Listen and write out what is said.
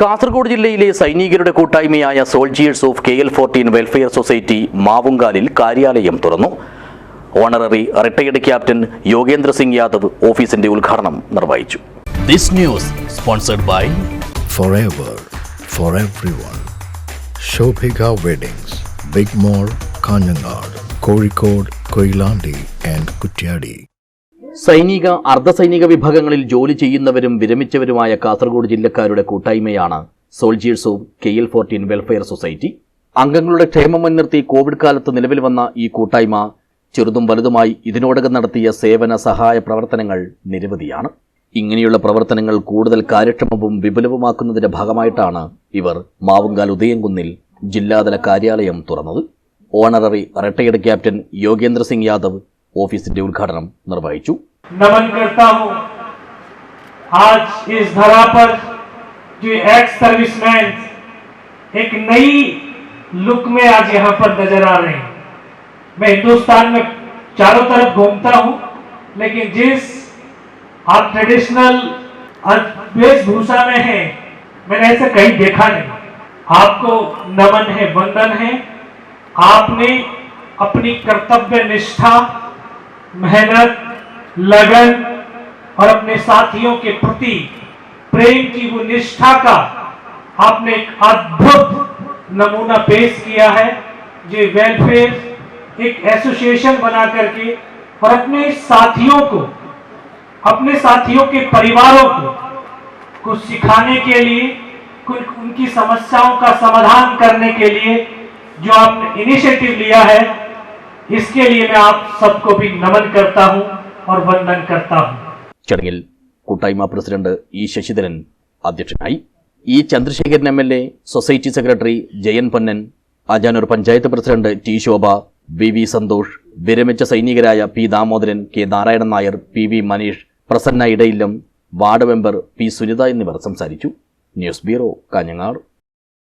കാസർഗോഡ് ജില്ലയിലെ സൈനികരുടെ കൂട്ടായ്മയായ soldiers of K L fourteen welfare society മാവുങ്കാലിൽ കാര്യാലയം തുറന്നു honorary retired captain Yogendra Singh Yadav ഓഫീസിന്റെ ഉദ്ഘാടനം നിർവഹിച്ചു this news sponsored by four. Shobhika weddings big Kanhangad Kozhikode Koilandi and Kutyadi. സൈനിക അർദ്ധസൈനിക വിഭാഗങ്ങളിൽ ജോലി ചെയ്യുന്നവരും വിരമിച്ചവരുമായ കാസർഗോഡ് ജില്ലക്കാരുടെ കൂട്ടായ്മയാണ് soldiers of K L fourteen welfare society. അംഗങ്ങളുടെ ക്ഷേമം മുൻനിർത്തി കോവിഡ് കാലത്ത് നിലവിൽ വന്ന ഈ കൂട്ടായ്മ ചെറുതും വലുതുമായി ഇതിനോടകം നടത്തിയ സേവന സഹായ പ്രവർത്തനങ്ങൾ നിരവധിയാണ്. ഇങ്ങനെയുള്ള പ്രവർത്തനങ്ങൾ കൂടുതൽ കാര്യക്ഷമവും വിപുലവുമാക്കുന്നതിന്റെ ഭാഗമായിട്ടാണ് ഇവർ മാവുങ്കാൽ ഉദയംകുന്നിൽ ജില്ലാതല കാര്യാലയം തുറന്നത്. Honorary retired captain Yogendra Singh Yadav ഓഫീസിന്റെ ഉദ്ഘാടനം നിർവഹിച്ചു. नमन करता हूँ। आज इस धरा पर जो एक्स सर्विसमैन एक नई लुक में आज यहाँ पर नज़र आ रहे हैं। मैं हिंदुस्तान में चारों तरफ़ घूमता हूँ, लेकिन जिस आप ट्रेडिशनल वेशभूषा में हैं, मैंने ऐसे कहीं देखा नहीं। आपको नमन है, वंदन है। आपने अपनी कर्तव्य निष्ठा, मेहनत लगन और अपने साथियों के प्रति प्रेम की वो निष्ठा का आपने एक अद्भुत नमूना पेश किया है जो वेलफेयर एक एसोसिएशन बना करके और अपने साथियों को, अपने साथियों के परिवारों को, कुछ सिखाने के लिए, कुछ उनकी समस्याओं का समाधान करने के लिए जो आपने इनिशिएटिव लिया है, इसके लिए मैं आप सबको भी नमन करता हूँ। और वंदन करता हूं ചടങ്ങിൽ കൂട്ടായ്മ പ്രസിഡന്റ് ഇ ശശിധരൻ അധ്യക്ഷനായി E Chandrasekharan M L A society secretary Jayan Ponnan Ajanur panchayat president T Shobha V V Santhosh വിരമിച്ച സൈനികരായ P Damodaran K Narayanan Nair P V Manish Prasanna Edayillam ward member P Sunitha എന്നിവർ സംസാരിച്ചു news bureau Kanhangad